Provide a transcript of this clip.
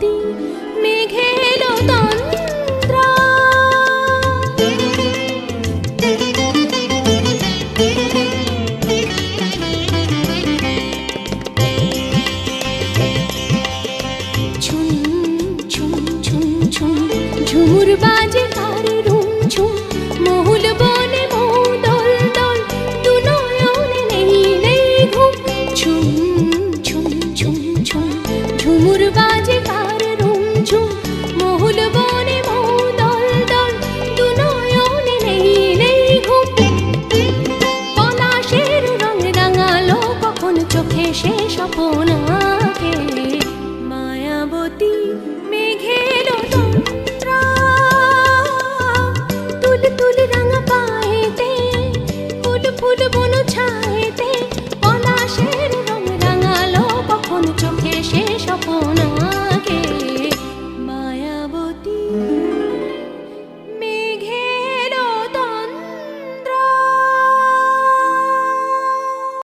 মায়াবতী মেঘের কখন চোখে